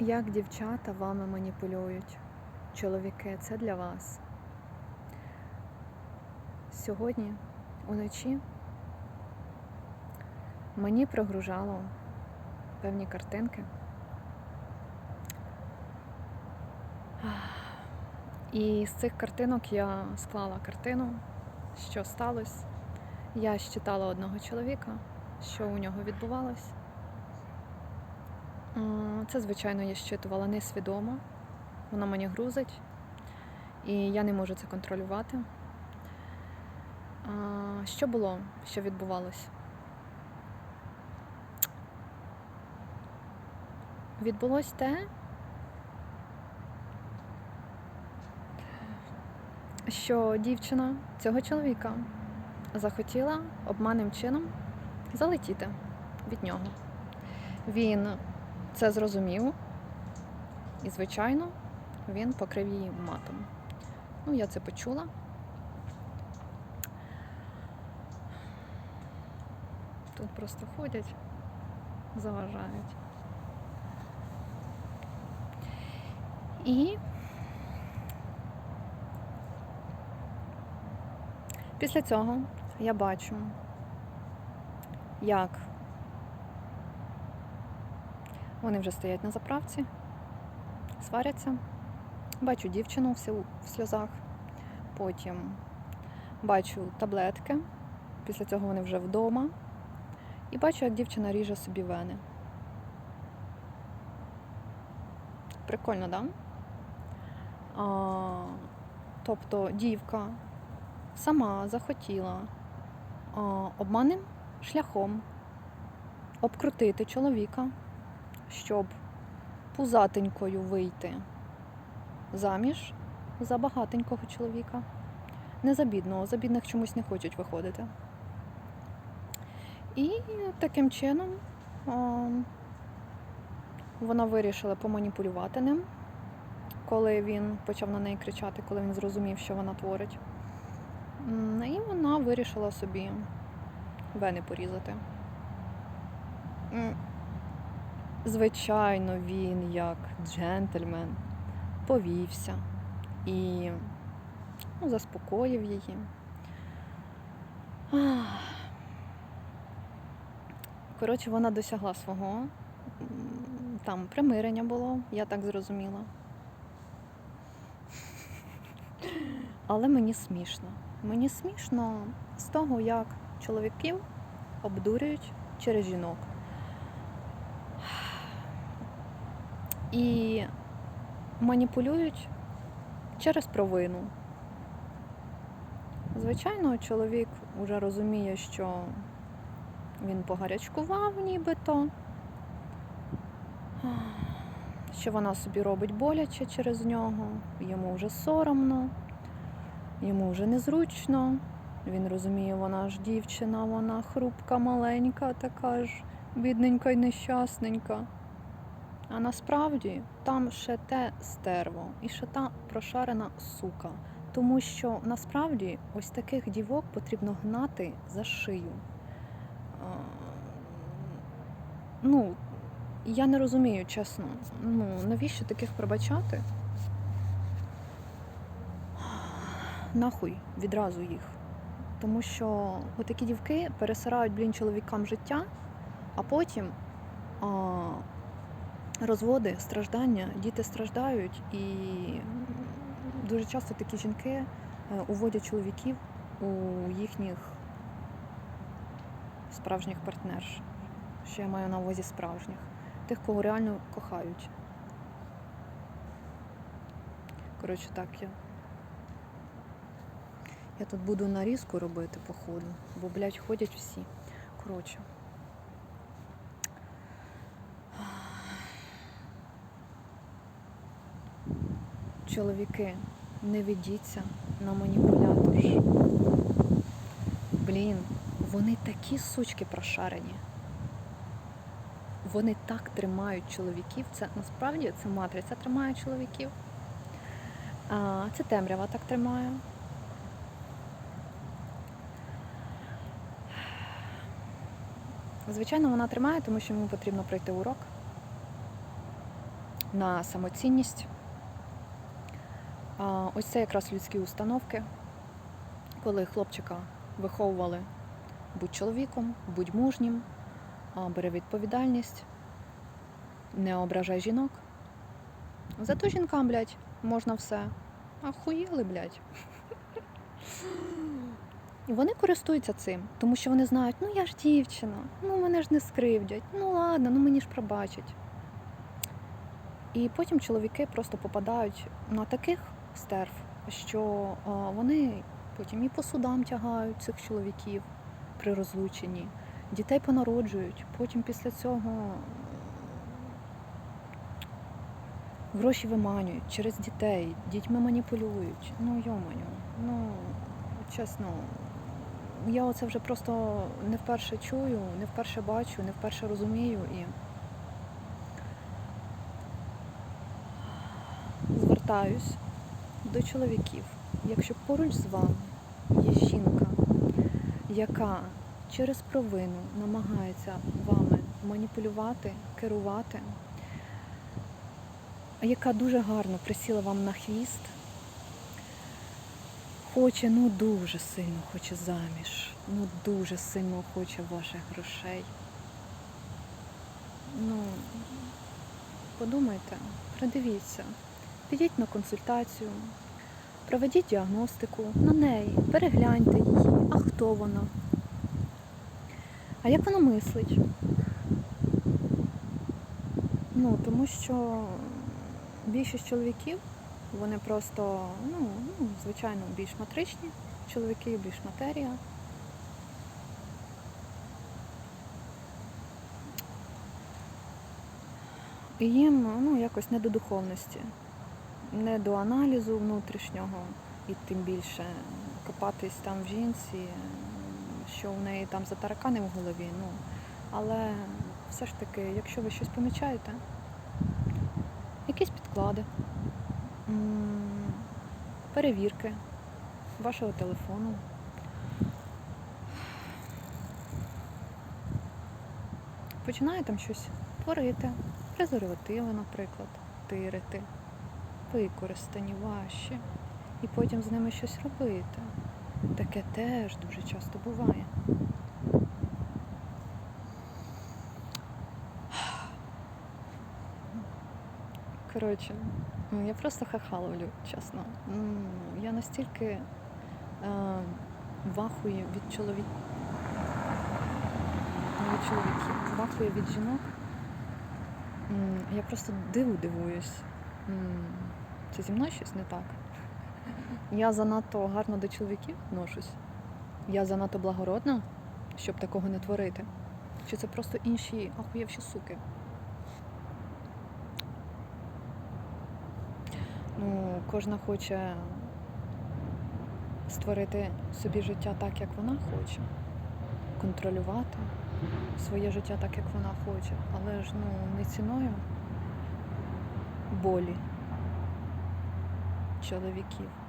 Як дівчата вами маніпулюють? Чоловіки, це для вас. Сьогодні уночі мені прогружало певні картинки. І з цих картинок я склала картину, що сталося. Я щитала одного чоловіка, що у нього відбувалось. А, Це, звичайно, я щитувала несвідомо. Воно мені грузить, і я не можу це контролювати. Що було, що відбувалось? Відбулось те, що дівчина цього чоловіка захотіла обманним чином залетіти від нього. Він це зрозумів, і, звичайно, він покрив її матом. Ну, я це почула. Тут просто ходять, заважають. І після цього я бачу, як вони вже стоять на заправці, сваряться. Бачу дівчину в сльозах. Потім бачу таблетки. Після цього вони вже вдома. І бачу, як дівчина ріже собі вени. Прикольно, да? А, тобто дівка сама захотіла а, обманним шляхом обкрутити чоловіка, щоб пузатенькою вийти заміж за багатенького чоловіка. Не за бідного, за бідних чомусь не хочуть виходити. І таким чином а, вона вирішила поманіпулювати ним, коли він почав на неї кричати, коли він зрозумів, що вона творить. І вона вирішила собі вени порізати. Звичайно, він, як джентльмен, повівся і ну, заспокоїв її. Коротше, вона досягла свого. Там примирення було, я так зрозуміла. Але мені смішно. Мені смішно з того, як чоловіків обдурюють через жінок. І маніпулюють через провину. Звичайно, чоловік вже розуміє, що він погарячкував нібито, що вона собі робить боляче через нього, йому вже соромно, йому вже незручно. Він розуміє, вона ж дівчина, вона хрупка, маленька, така ж бідненька й нещасненька. А насправді там ще те стерво і ще та прошарена сука. Тому що насправді ось таких дівок потрібно гнати за шию. Ну, я не розумію, чесно. Ну, навіщо таких пробачати? Нахуй відразу їх. Тому що отакі дівки пересирають, блін, чоловікам життя, а потім а, розводи, страждання, діти страждають, і дуже часто такі жінки е, уводять чоловіків у їхніх справжніх партнерш. Що я маю на увазі справжніх, тих, кого реально кохають. Коротше, так я. Я тут буду нарізку робити, походу, бо, блядь, ходять всі. Коротше. Чоловіки, не ведіться на маніпуляторш. Блін, вони такі сучки прошарені. Вони так тримають чоловіків. Це насправді це матриця тримає чоловіків. А, це темрява так тримає. Звичайно, вона тримає, тому що йому потрібно пройти урок. на самоцінність. Ось це якраз людські установки, коли хлопчика виховували будь чоловіком, будь мужнім, бери відповідальність, не ображай жінок. Зато жінкам, блядь, можна все. Ахуєли, блядь. Вони користуються цим, тому що вони знають, ну я ж дівчина, ну мене ж не скривдять, ну ладно, ну мені ж пробачать. І потім чоловіки просто попадають на таких стерв, що вони потім і по судам тягають цих чоловіків при розлученні, дітей понароджують, потім після цього гроші виманюють через дітей, дітьми маніпулюють. Ну йомаю, ну чесно, я оце вже просто не вперше чую, не вперше бачу, не вперше розумію і звертаюсь до чоловіків. Якщо поруч з вами є жінка, яка через провину намагається вами маніпулювати, керувати, яка дуже гарно присіла вам на хвіст, хоче, ну дуже сильно хоче заміж, ну дуже сильно хоче ваших грошей. Ну, подумайте, придивіться, підіть на консультацію, проведіть діагностику на неї, перегляньте її, а хто вона, а як вона мислить. Ну, тому що більшість чоловіків, вони просто, ну, ну, звичайно, більш матричні чоловіки, більш матерія. І їм ну, якось не до духовності, не до аналізу внутрішнього, і тим більше копатись там в жінці, що в неї там за таракани в голові. Ну, але все ж таки, якщо ви щось помічаєте, якісь підклади, перевірки вашого телефону. Починає там щось творити, презервативи, наприклад, тирити, використані ваші, і потім з ними щось робити. Таке теж дуже часто буває. Коротше, ну, я просто хахаловлю, чесно. Я настільки е, вахую від чоловіків. Від чоловіків, вахую від жінок. Я просто диву дивуюсь. Це зі мною щось не так. Я занадто гарно до чоловіків відношусь. Я занадто благородна, щоб такого не творити. Чи це просто інші ахуєвші суки? Ну, кожна хоче створити собі життя так, як вона хоче, контролювати своє життя так, як вона хоче, але ж ну не ціною болі чоловіків.